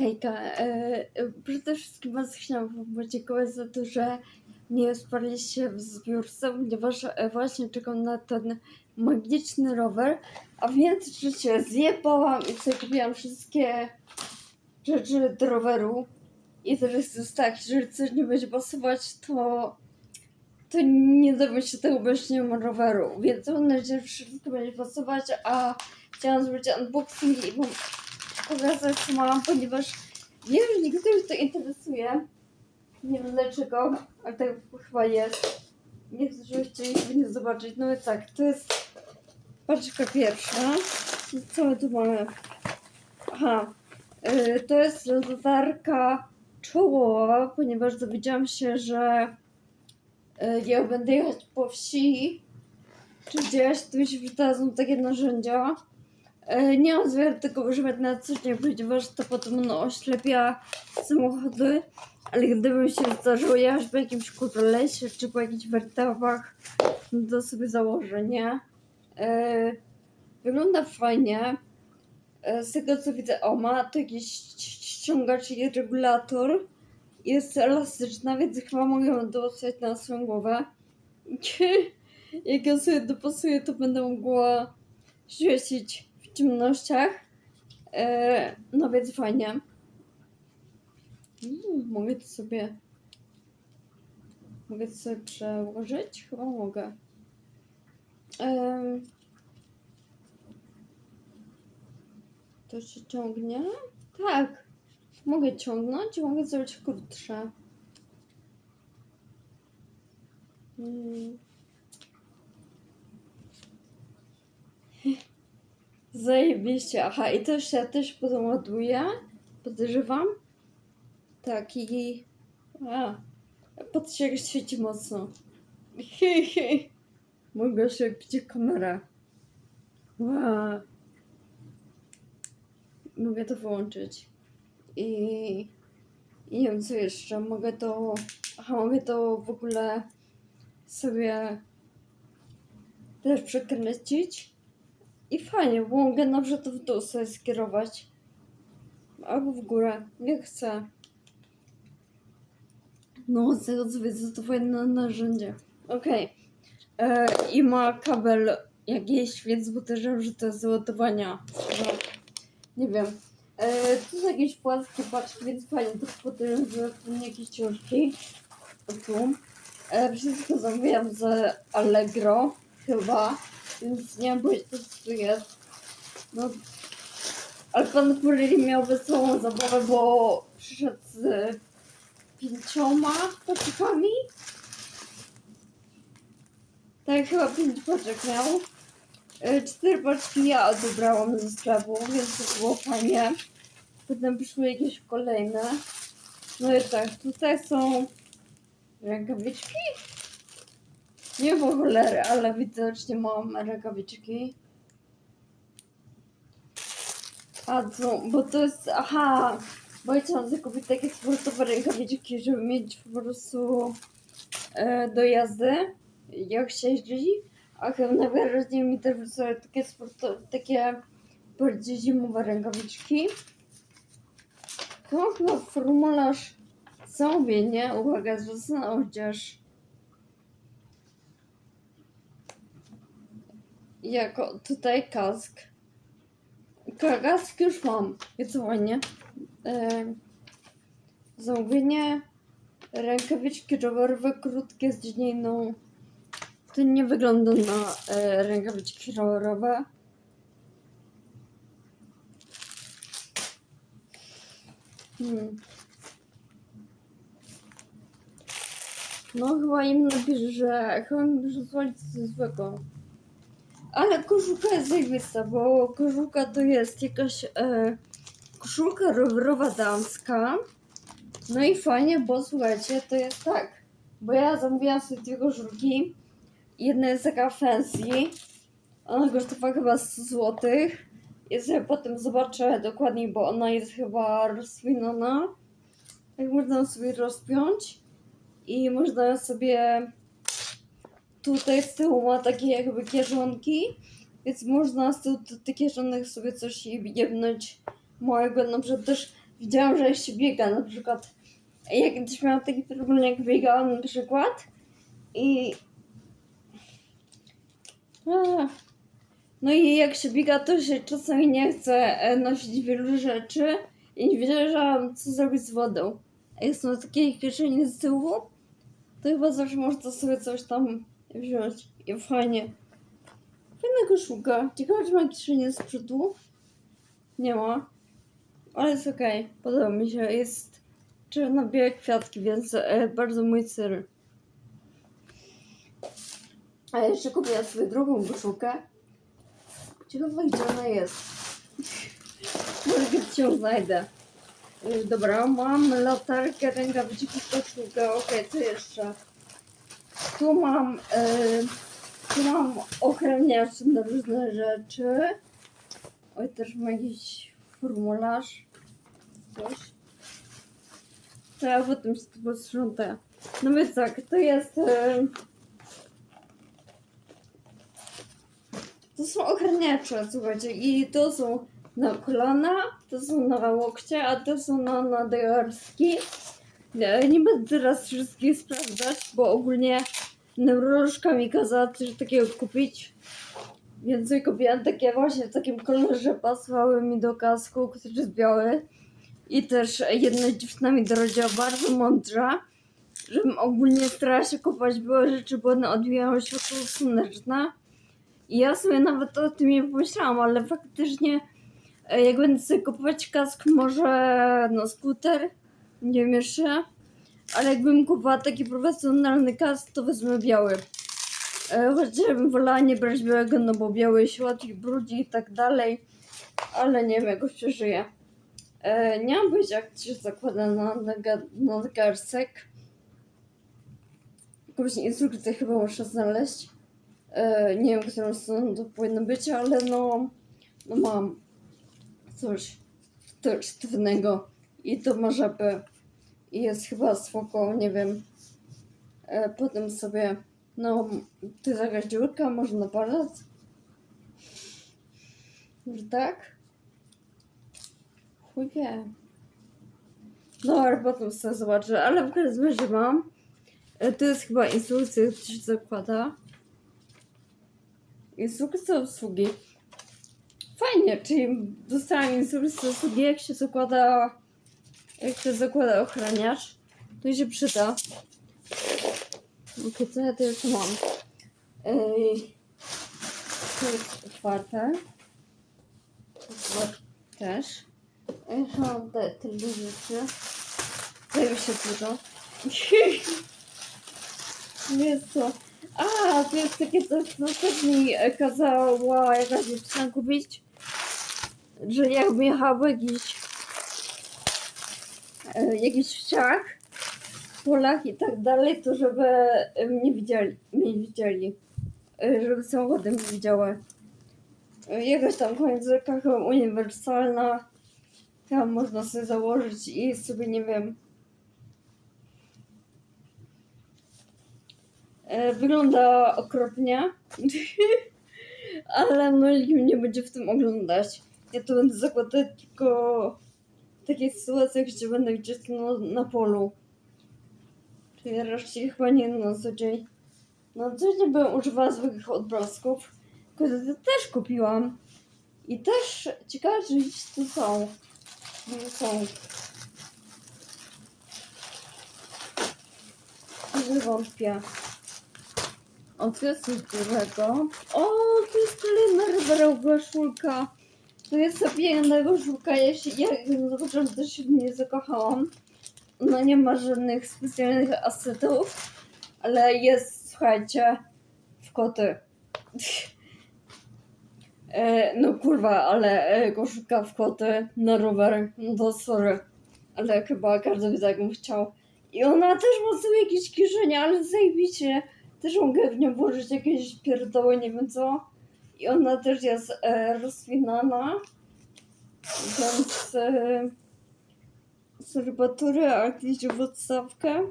Hejka, e, e, przede wszystkim Was chciałam podziękować za to, że mnie wsparliście w zbiórce, ponieważ e, właśnie czekam na ten magiczny rower, a że się zjebałam i sobie kupiłam wszystkie rzeczy do roweru. I teraz jest tak, że coś nie będzie pasować, to to nie dowiem się tego, bo nie mam roweru, więc mam nadzieję, że wszystko będzie pasować, a chciałam zrobić unboxing i wam pokazać co mam, ponieważ wiem, że niektórych to interesuje. Nie wiem dlaczego, ale tak chyba jest. Niektórzy chcieli nie zobaczyć. No i tak, to jest paczka pierwsza. Co my tu mamy? Aha, yy, to jest latarka czołowa, ponieważ dowiedziałam się, że yy, ja będę jechać po wsi, czy gdzieś, to mi się przydadzą takie narzędzia. E, Nie zamiaru tego używać na co dzień, ponieważ to potem no, oślepia samochody, ale gdyby mi się zdarzyło jechać po jakimś kurwa lesie czy po jakichś wertepach, no to sobie założę, nie? E, wygląda fajnie. E, z tego co widzę, o ma to jakiś ści- ściągacz i regulator. Jest elastyczna, więc chyba mogę ją dołożyć na swoją głowę. Jak ja sobie dopasuję, to będę mogła świecić w ciemnościach. E, no więc fajnie. Mm, mogę to sobie. Mogę to sobie przełożyć? Chyba mogę. To się ciągnie? Tak. Mogę ciągnąć mogę zrobić krótsze. Mm. Zajebiście. Aha, i to się też potem ładuje. Podejrzewam. Tak, i... A, patrzcie jak świeci mocno. Hej, hej. Mogę się gdzie kamera. Mogę to wyłączyć. I... I nie wiem co jeszcze. Mogę to... Aha, mogę to w ogóle sobie też przekręcić. I fajnie, bo mogę na w dół sobie skierować. Albo w górę, jak chcę. No, z tego co widzę, to fajne narzędzie. Okej. E, I ma kabel jakiś, więc podejrzewam, że to jest do ładowania. No, nie wiem. E, tu są jakieś płaskie więc fajnie, to podejrzewam, że to nie jakieś ciężkie. O tu. E, wszystko zamówiłam z Allegro, chyba. Więc nie wiem, co tu jest. No, ale pan kurier miał wesołą zabawę, bo przyszedł z pięcioma paczkami. Tak, chyba pięć paczek miał. E, Cztery paczki ja odebrałam ze sklepu, więc to było fajnie. Potem przyszły jakieś kolejne. No i tak, tutaj są rękawiczki. Nie mam cholery, ale widocznie mam rękawiczki. A co, bo to jest, aha, bo ja chciałam zakupić takie sportowe rękawiczki, żeby mieć po prostu e, do jazdy, jak się jeździ. A chyba najwyraźniej mi też wysłały takie sportowe, takie bardziej zimowe rękawiczki. Chyba chyba formularz zamówienie, uwaga, zwrócona odzież. Jako tutaj kask. Ka- Kask już mam, więc fajnie. Zamówienie rękawiczki rowerowe krótkie z dźwignią. To nie wygląda na e, rękawiczki rowerowe. Hmm. No chyba im napisze, że chyba mi pisze coś złego. Ale koszulka jest zajebista, bo koszulka to jest jakaś e, koszulka rowerowa damska. No i fajnie, bo słuchajcie, to jest tak, bo ja zamówiłam sobie dwie koszulki. Jedna jest taka fancy, ona kosztowała chyba 100 zł. I sobie potem zobaczę dokładniej, bo ona jest chyba rozpinana. Jak można sobie rozpiąć i można sobie tutaj z tyłu ma takie jakby kieszonki, więc można z tyłu do tych kieszonek sobie coś jebnąć małego, na przykład też widziałam, że jak się biega na przykład. Ja kiedyś miałam taki problem, jak biegałam na przykład i... No i jak się biega, to się czasami nie chce e, nosić wielu rzeczy i nie wiedziałam, co zrobić z wodą. A jak są takie kieszenie z tyłu, to chyba zawsze można sobie coś tam wziąć. I fajnie. Fajna koszulka. Ciekawe, czy ma kieszenie z przodu? Nie ma. Ale jest okej. Podoba mi się. Jest czerwone-białe kwiatki, więc e, bardzo mój styl. A jeszcze kupiłam sobie drugą koszulkę. Ciekawe, gdzie ona jest. Może kiedyś ją znajdę. Dobra, mam latarkę, rękawiczki, koszulkę. Okej, co jeszcze? Tu mam, y, tu mam ochraniacze na różne rzeczy. Oj, też mam jakiś formularz. Coś. To ja potem się tu posprzątę. No więc tak, to jest... Y, to są ochraniacze, słuchajcie, i to są na kolana, to są na łokcie, a to są na nadgarstki. Nie, nie będę teraz wszystkich sprawdzać, bo ogólnie neurolożka mi kazała coś takiego kupić. Więc kupiłam takie właśnie w takim kolorze, pasowały mi do kasku, który jest biały. I też jedna dziewczyna mi doradziła bardzo mądra, żebym ogólnie starała się kupować białe rzeczy, bo one odbijają światło słoneczne. I ja sobie nawet o tym nie pomyślałam, ale faktycznie e, jak będę sobie kupować kask, może no skuter, nie wiem jeszcze, ale jakbym kupowała taki profesjonalny kask, to wezmę biały. E, Chociaż ja bym wolała nie brać białego, no bo biały się łatwiej brudzi i tak dalej, ale nie wiem, jakoś przeżyję. E, nie mam pojęcia, jak to się zakłada na, naga- na garsek. Jakąś instrukcję chyba muszę znaleźć. E, nie wiem, którą stroną to powinno być, ale no, no mam coś sztywnego i to ma żabę i jest chyba spoko, nie wiem. E, potem sobie, no, to jest jakaś dziurka, może na palec? Może tak? Chuj wie. No, ale potem sobie zobaczę, ale w każdym razie mam. E, to jest chyba instrukcja, to się zakłada. Instrukcja obsługi. Fajnie, czyli dostałam instrukcję obsługi, jak się zakłada, jak się zakłada ochraniacz. To się przyda. Okej, co ja tu jeszcze mam? Ej, to jest otwarte. To też. Ej, Mam te, te rzeczy. Zajmę się dużo. Jest to. A, to jest takie coś, co też mi e, kazała jakaś dziewczyna kupić, że jakby jechał jakiś e, jakiś wsiach polach i tak dalej, to żeby e, mnie widzieli, mnie widzieli, E, żeby samochody mnie widziały. Jakaś tam końcówka chyba uniwersalna, tam można sobie założyć i sobie, nie wiem, Wygląda okropnie, ale no nikt mnie nie będzie w tym oglądać. Ja to będę zakładać tylko w takich sytuacjach, gdzie będę gdzieś na, na polu. Czyli raczej chyba nie na co dzień. No coś nie bym używała zwykłych odblasków. Te też kupiłam. I też ciekawe, czy gdzieś tu są. Nie są. Nie wątpię. O, tu jest coś dużego. O, tu jest kolejna ryberowa koszulka. Tu jest sobie jedna koszulka. Ja się, ja zobaczyłam, to się w niej zakochałam. Ona nie ma żadnych specjalnych asetów, ale jest, słuchajcie, w koty. E, no kurwa, ale e, koszulka w koty na rower, no to sorry. Ale chyba każdy by taką chciał. I ona też ma sobie jakieś kieszenie, ale zajebicie. Też mogę w nią włożyć jakieś pierdoły, nie wiem co. I ona też jest e, rozwinana. Więc e, sorbatury, a jakieś podstawkę.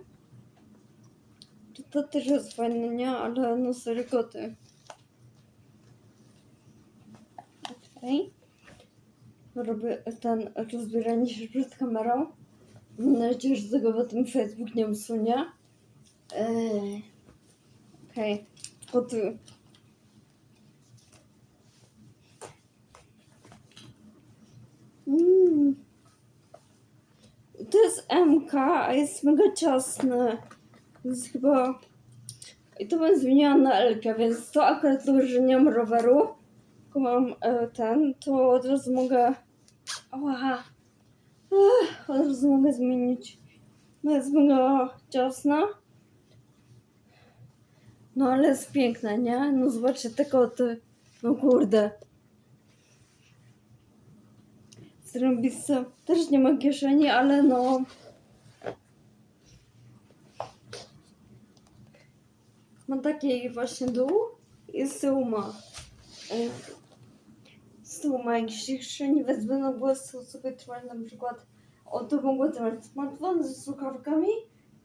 To też jest fajne, nie? Ale no serio koty. Okej. robię ten rozbieranie się przed kamerą. Mam nadzieję, że tego potem Facebook nie usunie. Eee, Okej, okay. Mm. To jest MK, a jest mega ciasne. Jest chyba... I to bym zmieniła na L, więc to akurat to, że nie mam roweru, tylko mam e, ten, to od razu mogę... Ała! Ech, od razu mogę zmienić. No jest mega ciasna. No ale jest piękna, nie? No zobaczcie te koty. No kurde. Zrobiste. Też nie ma kieszeni, ale no... Ma taki właśnie dół i z tyłu ma. y, Z tyłu ma kieszeni, będą było z tyłu sobie trzymać na przykład. O, to mogło trzymać smartfon ze słuchawkami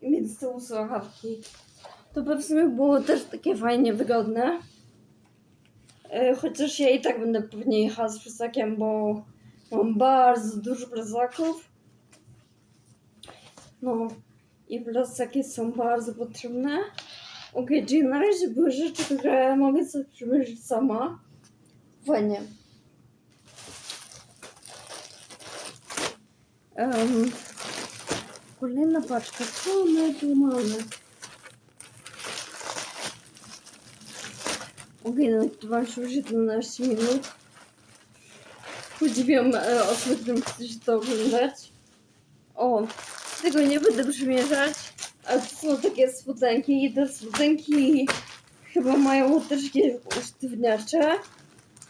i mieć z tyłu słuchawki. To by w sumie było też takie fajnie wygodne. Y, Chociaż ja i tak będę pewnie jechała z plecakiem, bo mam bardzo dużo plecaków. No i plecaki są bardzo potrzebne. Okej, czyli na razie były rzeczy, które mogę sobie przymierzyć sama. Fajnie. Um, kolejna paczka. Co my tu mamy? Okej, nagrywam się już 11 minut. Podziwiam e, osoby, którym chce się to oglądać. O, tego nie będę przymierzać. A to są takie spodenki i te spodenki chyba mają też jakieś usztywniacze.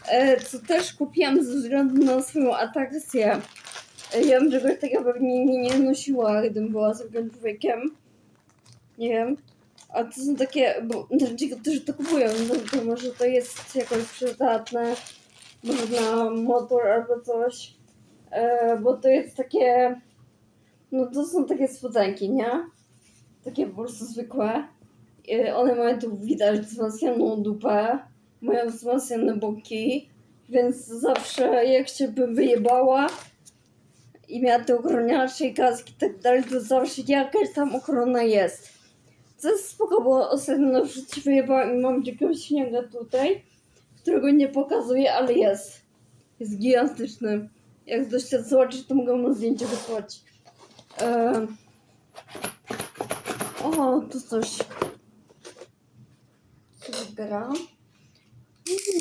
E, co też kupiłam ze względu na swoją atrakcję. E, ja bym czegoś takiego pewnie nie, nie nosiła, gdybym była zwykłym człowiekiem. Nie wiem. A to są takie, bo znaczy, którzy to kupują, no to może to jest jakoś przydatne, może na motor albo coś. E, bo to jest takie, no to są takie spodenki, nie? Takie po prostu zwykłe. One mają tu widać wzmacnianą dupę, mają wzmacniane boki, więc zawsze jak się by wyjebała i miała te ochroniacze i kaski i tak dalej, to zawsze jakaś tam ochrona jest. Co jest spoko, bo ostatnio na wyjebałam i mam jakiegoś śniega tutaj, którego nie pokazuję, ale jest. Jest gigantyczny. Jak ktoś chce zobaczyć, to mogę mu zdjęcie wysłać. Eee... O, tu coś. Co wygra?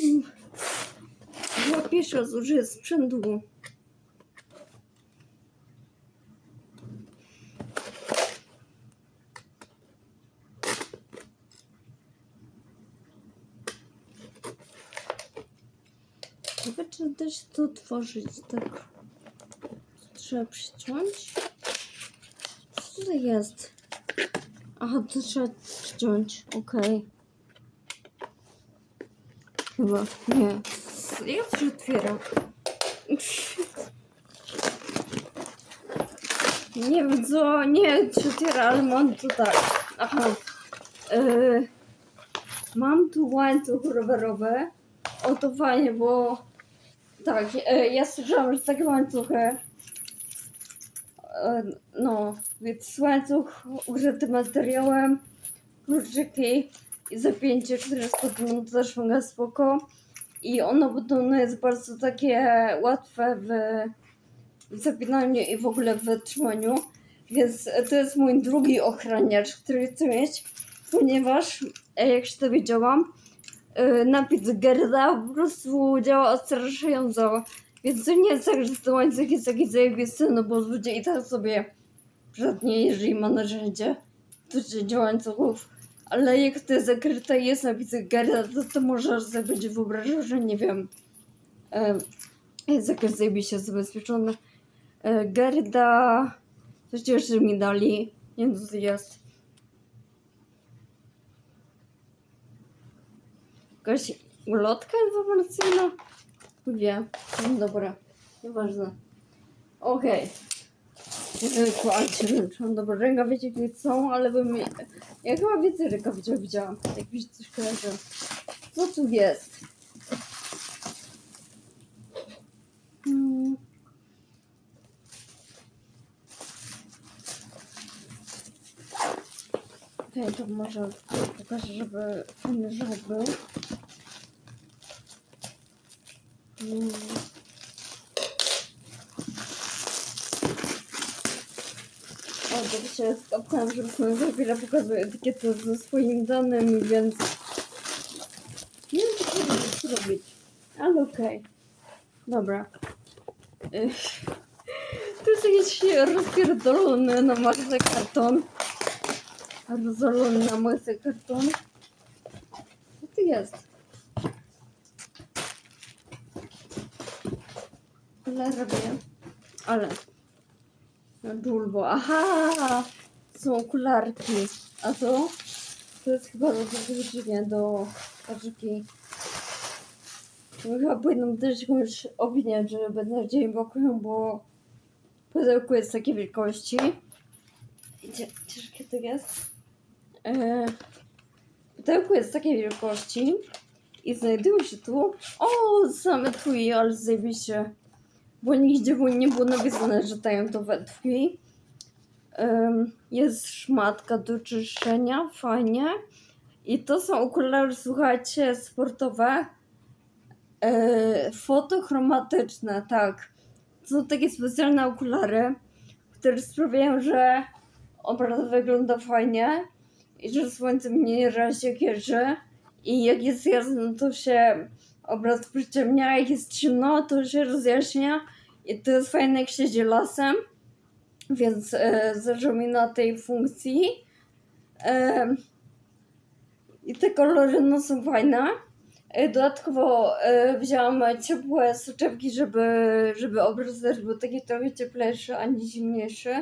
Mm. Ja pierwszy raz użyję sprzętu. Się to otworzyć tak. Trzeba przyciąć. Co tutaj jest? Aha, to trzeba przyciąć. Okej. Chyba. Nie. Jak to się otwiera? Nie wiem co, nie otwiera, ale mam tu tak. Aha. Yy, mam tu łańcuch rowerowy. O to fajnie, bo tak, e, ja słyszałam, że takie łańcuchy. e, No, więc łańcuch użyty materiałem, kluczyki i zapięcie, które to też mega spoko. I ono podobno jest bardzo takie łatwe w zapinaniu i w ogóle w trzymaniu. Więc to jest mój drugi ochraniacz, który chcę mieć, ponieważ e, jak się dowiedziałam, napis Gerda po prostu działa odstraszająco. Więc to nie jest tak, że ten łańcuch jest taki zajebisty, no bo ludzie i tak sobie żadnie, jeżeli ma narzędzie, to się działa łańcuchów. Ale jak to jest zakryte i jest napis Gerda, to, to może sobie będzie wyobrażał, że nie wiem, e, jest jakoś zajebiście zabezpieczone. E, Gerda, coś jeszcze mi dali, nie wiem co to jest. Jakaś ulotka informacyjna? Wie. No dobra, nieważne. Okej. Okay. Zwykła ręczą. Dobra, rękawiczek nie są, ale bym... Ja chyba więcej rękawiczek widziałam. Jak mi się coś kojarzy. Co tu jest? Hmm. Okej, okay, to może pokażę, żeby inny żółw był. O, to się skapnąłem, że sobie za chwilę pokazuję etykietę ze swoimi danymi, więc nie wiem, co powinien zrobić, ale okej. Dobra. Ech. To jest jakiś rozpierdolony na masę karton. Rozolony na masę karton. Co to jest? Ale robię. Ale. Dulbo. Aha! Są okularki. A to? To jest chyba do paczki. No Chyba powinnam też jakąś opinię, że będę nadzieję blokują, bo pudełko jest takiej wielkości. Gdzie to jest? E, pudełko jest takiej wielkości i znajduje się tu. O, same twój, ale zajebiście. Bo nigdzie nie było napisane, że dają to we. Em, jest szmatka do czyszczenia, fajnie. I to są okulary, słuchajcie, sportowe. E, fotochromatyczne, tak. To są takie specjalne okulary, które sprawiają, że obraz wygląda fajnie i że słońce mnie nie razi kierzy. I jak jest jasno, to się obraz przyciemnia, jak jest ciemno, to się rozjaśnia. I to jest fajne, jak siedzi lasem, więc e, mi na tej funkcji. E, I te kolory no, są fajne. E, Dodatkowo e, wzięłam ciepłe soczewki, żeby, żeby obraz też był taki trochę cieplejszy, a nie zimniejszy.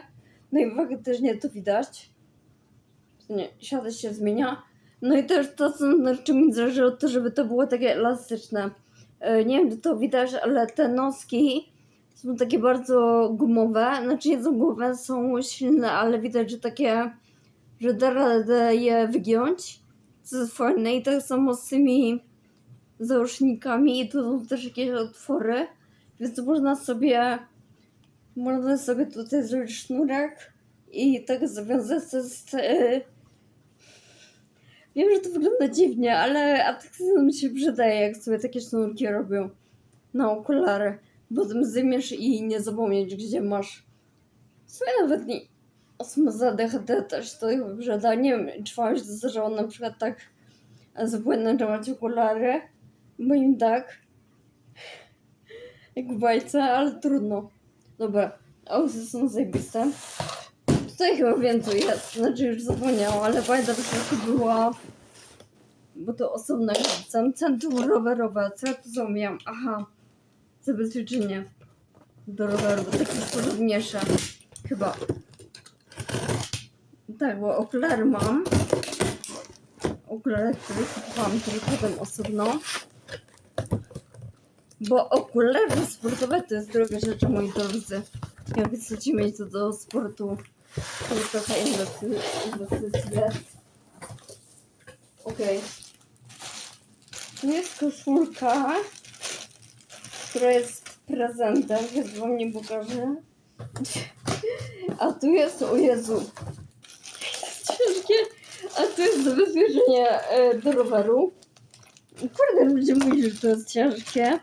No i faktycznie to widać. Nie, światło się zmienia. No i też to, co na czym mi zależy, to żeby to było takie elastyczne. E, Nie wiem, czy to widać, ale te noski są takie bardzo gumowe. Znaczy nie są gumowe, są silne, ale widać, że takie, że da radę je wygiąć. Co jest fajne. I tak samo z tymi załącznikami i tu są też jakieś otwory, więc można sobie można sobie tutaj zrobić sznurek i tak zawiązać to jest e, wiem, że to wygląda dziwnie, ale atrakcyjnie mi się przydaje, jak sobie takie sznurki robią na okulary. Potem zdejmiesz i nie zapomnieć, gdzie masz. W sumie nawet nie osma za DHD też to przyda. Nie wiem, czy wam się na przykład tak macie okulary. Moim tak. Jak bajce, ale trudno. Dobra, auzy są zajebiste. Tutaj chyba więcej jest, znaczy już zapomniałam, ale pamiętam, że to była... Bo to osobne sam centrum rowerowe. Co ja tu zapomniałam? Aha, zabezpieczenie do roweru, bo takie podobniejsze. Chyba. Tak, bo okulary mam. Okulary, które kupowałam tylko potem osobno. Bo okulary sportowe to jest droga rzecz, moi drodzy. Jak chcecie mieć to do sportu, to trochę inwestycji inwestycji jest. Okej. Tu jest koszulka, która jest prezentem, więc wam nie. A tu jest, o Jezu, ciężkie. A tu jest zabezpieczenie do roweru. Kurde, ludzie mówili, że to jest ciężkie.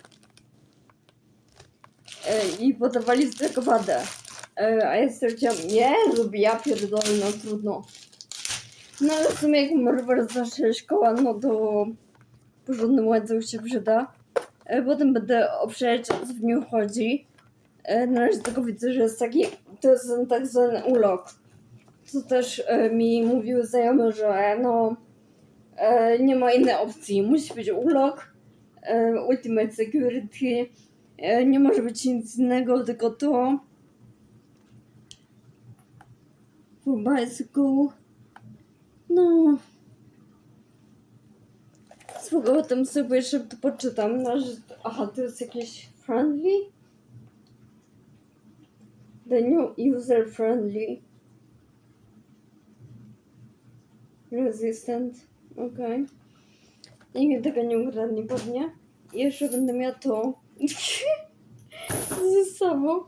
E, I podawali z tego wadę. E, a ja stwierdziłam, nie, lubię, ja pierdolę, no trudno. No ale w sumie jak mam rower zawsze szkoła, no to porządny łańcuch się przyda. E, potem będę obszerzać, o co w nim chodzi. E, na razie tylko widzę, że jest taki, to jest ten tak zwany ulog. Co też e, mi mówiły znajomy, że no nie ma innej opcji. Musi być ulog, e, Ultimate Security, nie może być nic innego, tylko to. For bicycle. No. Spoko, potem sobie jeszcze to poczytam. No, aha, to jest jakieś friendly? The new user friendly. Resistant. Okej. Okay. Nikt tego nie ukradnie pewnie. I jeszcze będę miała to ze sobą.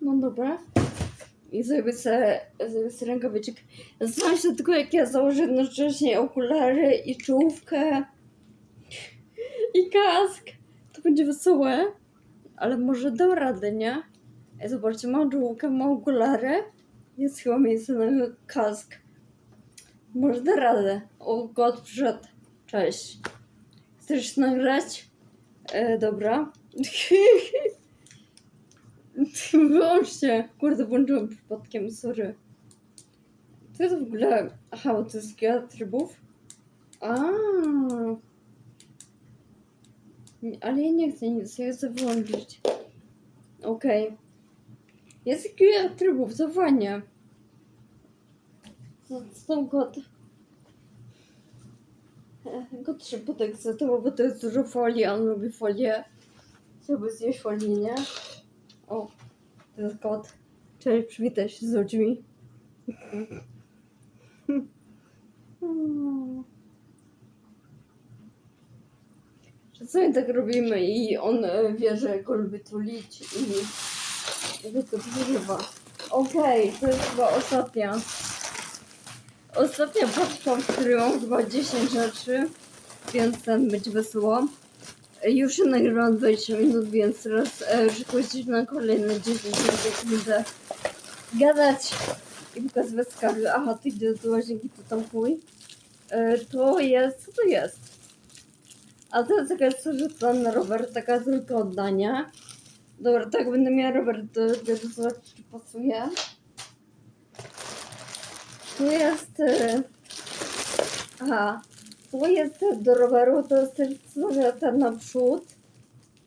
No dobra. I zrobię sobie, zrobię sobie rękawiczek. Zastanawiam się tylko, jak ja założę jednocześnie okulary i czołówkę i kask. To będzie wesołe, ale może dam radę, nie? Zobaczcie, mam czołówkę, mam okulary. Jest chyba miejsce na kask. Może da radę. O, kot przyszedł. Cześć. Chcesz nagrać? E, dobra. Wyłączcie. Kurde, włączyłam przypadkiem, sorry. To jest w ogóle... Aha, to jest kilka trybów. A. Ale ja nie chcę nic, ja chcę wyłączyć. Okej. Jest kilka trybów, to fajnie. Co, co tam kot? Kot się podekscytował, bo to jest dużo folii, on lubi folię. Chciałby zjeść folię, nie? O, to jest kot. Cześć, przywitaj się z ludźmi. Czasami tak robimy i on e, wie, że go lubi tulić i wie to przeżywa. Okej, to jest chyba ostatnia. Ostatnia paczka, w której mam chyba 10 rzeczy, więc ten będzie wesoło. Już nagrywam 20 minut, więc teraz e, na kolejne 10 minut, jak będę gadać i pokazywać skarby. Aha, ty idziesz do łazienki, to tam pój. E, to jest, co to jest? A to jest jakaś sożyca na rower, taka tylko oddania. Dobra, tak będę miała rower, to będę zobaczyć, czy pasuje. Tu jest... e, Aha, tu jest do roweru, to jest też sożyca naprzód.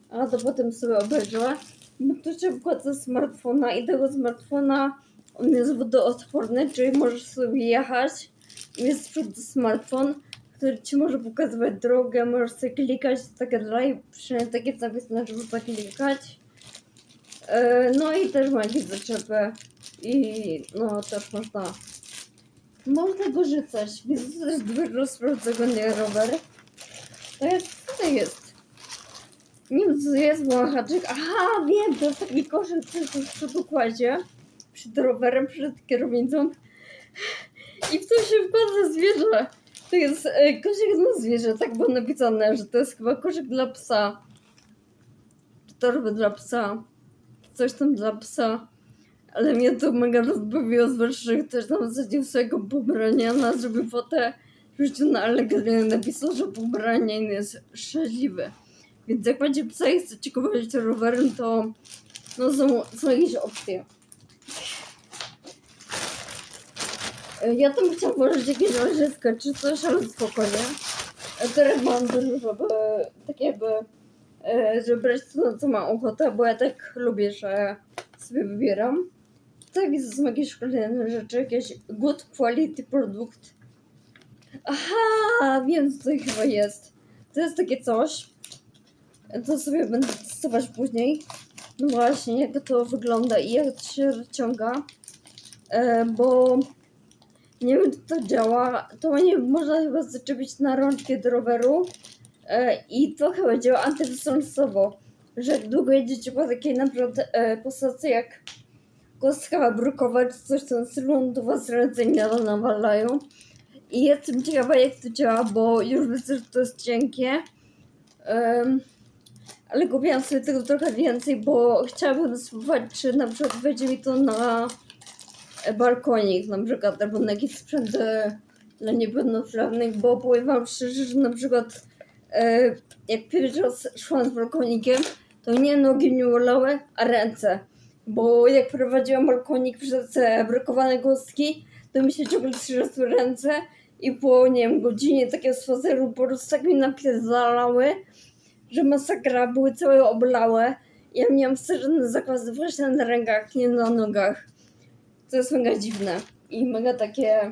A to potem sobie obejrzę. Bo tu się wkłada smartfona i tego smartfona on jest wodoodporny, czyli możesz sobie jechać. Jest z przodu smartfon, który ci może pokazywać drogę, możesz sobie klikać i tak dalej. Przynajmniej takie jest napisane, żeby zaklikać. E, No i też ma jakieś zaczepy. I no też można. Można go rzucać. Widzę, to jest dużo sprawdzony rower. To jest, co to jest? Nie wiem, co to jest, bo haczyk. Aha, wiem, to jest taki koszyk, który się z przodu kładzie. Przed rowerem, przed kierownicą. I w to się wkłada zwierzę. To jest e, koszyk dla zwierzę, tak było napisane, że to jest chyba koszyk dla psa. Czy torby dla psa. Coś tam dla psa. Ale mnie to mega rozbawiło, zwłaszcza, że ktoś tam zasadził swojego pobraniana, zrobił fotę, rzucił na Allegorię napisał, że pobranian jest szczęśliwy. Więc jak macie psa i chcecie kupować rowerem, to no są, są jakieś opcje. Ja tam chciałam włożyć jakieś łożysko czy coś, ale spokojnie. A teraz mam dużo, żeby tak jakby, e, żeby brać to, na co mam ochotę, bo ja tak lubię, że sobie wybieram. Tak, więc jakieś kolejne rzeczy, jakieś good quality produkt. Aha, wiem co to chyba jest. To jest takie coś. To sobie będę testować później. No właśnie, jak to wygląda i jak to się rozciąga. E, bo nie wiem, czy to działa. To nie można chyba zaczepić na rączkę do roweru. E, I to chyba działa antydysonsowo. Że jak długo jedziecie po takiej na przykład e, jak kostka brukowa czy coś w tym stylu, to was ręce nie nawalają. I jestem ciekawa jak to działa, bo już widzę, że to jest cienkie. Em, ale kupiłam sobie tego trochę więcej, bo chciałabym spróbować, czy na przykład wejdzie mi to na balkonik na przykład, albo na jakiś sprzęt e, dla niepełnosprawnych, bo powiem wam szczerze, że na przykład e, jak pierwszy raz szłam z balkonikiem, to nie nogi mnie bolały, a ręce. Bo jak prowadziłam balkonik przez te brakowane kostki, to mi się ciągle trzęsły ręce i po, nie wiem, godzinie takiego spaceru po prostu tak mi napierdalały, że masakra, były całe oblałe. Ja miałam straszne zakłady właśnie na rękach, nie na nogach. To jest mega dziwne i mega takie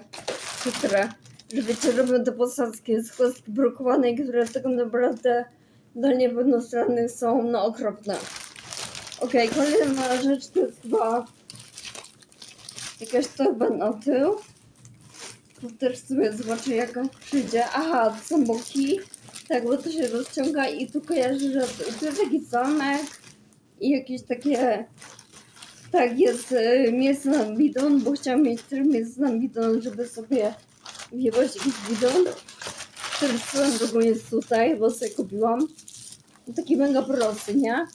chytre, że wiecie, robią te posadzki z kostki brukowanej, które tak naprawdę dla niepełnosprawnych są no okropne. Okej, kolejna rzecz to jest chyba jakaś torba na tył. Tu też sobie zobaczę jak on przyjdzie. Aha, to są boki. Tak, bo to się rozciąga i tu kojarzę, że tu jest jakiś zamek i jakieś takie tak, jest e, miejsce na bidon, bo chciałam mieć też miejsce na bidon, żeby sobie wjebać jakiś bidon. Który swoją drogą jest tutaj, bo sobie kupiłam. Taki mega prosty, nie?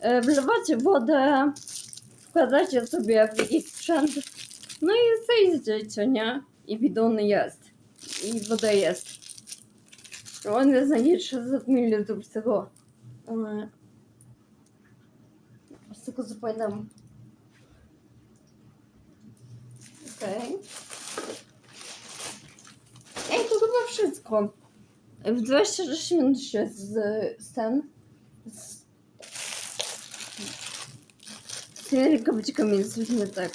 E, Wlewacie wodę, wkładacie sobie w jakiś sprzęt, no i zejdziecie, nie? I bidon jest. I woda jest. On jest na nie 300 ml z tego. e, Z tego co pamiętam. Okej. Ej, to chyba wszystko. W 26 minut się z, z ten. Tymi rękawiczkami jesteśmy tak.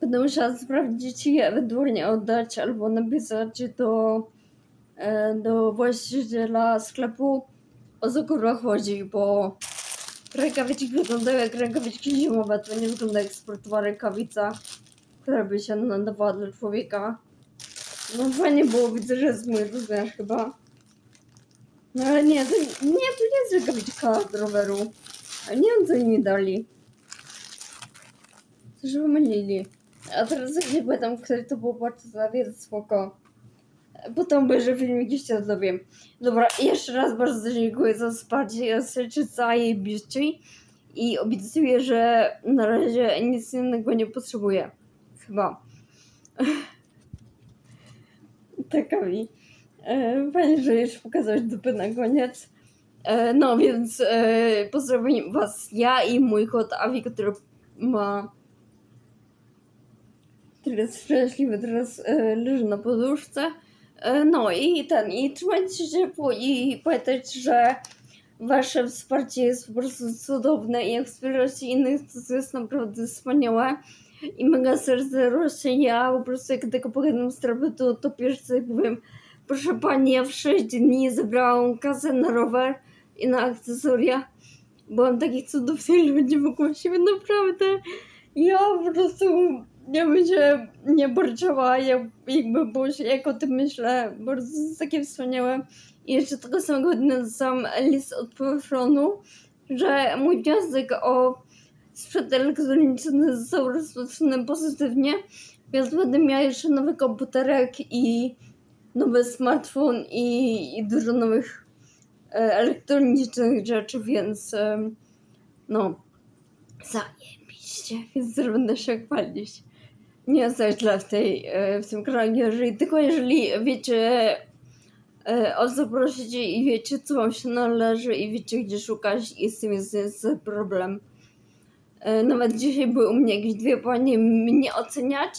Będę musiała sprawdzić i ewentualnie oddać albo napisać do, e, do właściciela sklepu o co kurwa chodzi, bo rękawiczki wyglądają jak rękawiczki zimowe, to nie wygląda jak sportowa rękawica, która by się nadawała dla człowieka. No fajnie było, widzę, że jest mój chyba. No ale nie, to, nie, to nie jest rękawiczka do roweru. A nie wiem, co mi dali. Coś wymylili. A teraz jak nie pamiętam, który to był bardzo więc spoko. Potem obejrzę filmik i się dowiem. Dobra, jeszcze raz bardzo dziękuję za wsparcie. Ja serczy zajebiście i obiecuję, że na razie nic innego nie potrzebuję. Chyba. Taka mi. E, Fajnie, że już pokazałeś dupy na koniec. E, No więc e, pozdrawiam was ja i mój kot Avi, który ma jest szczęśliwy, teraz leży na poduszce. No i ten, i trzymajcie się ciepło i pamiętajcie, że wasze wsparcie jest po prostu cudowne i jak wspieracie innych, to, jest naprawdę wspaniałe. I mega serce rośnie. Ja po prostu jak tylko pogadam z terapeutu, to pierwsze powiem, proszę pani, ja w 6 dni zebrałam kasę na rower i na akcesoria. Byłam takich cudownych ludzi wokół siebie, naprawdę. Ja po prostu nie bym się nie borczała, jak, jakby było się, jak o tym myślę. Bardzo takie wspaniałe. I jeszcze tego samego dnia dostałam list od Polfronu, że mój wniosek o sprzęt elektroniczny został rozpatrzony pozytywnie, więc będę miała jeszcze nowy komputerek i nowy smartfon i, i dużo nowych e, elektronicznych rzeczy, więc no, zajebiście, więc też będę się chwalić. Nie jest tak źle w, tej, e, w tym kraju, jeżeli, tylko jeżeli wiecie e, o co prosicie i wiecie co wam się należy i wiecie gdzie szukać i z tym jest, jest problem. Nawet dzisiaj były u mnie jakieś dwie panie mnie oceniać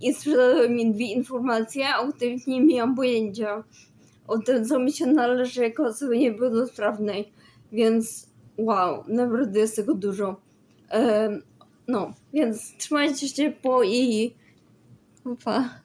i sprzedały mi dwie informacje, o których nie miałam pojęcia. O tym, co mi się należy jako osobie niepełnosprawnej. Więc wow, naprawdę jest tego dużo. Em, no, więc trzymajcie się ciepło i pa.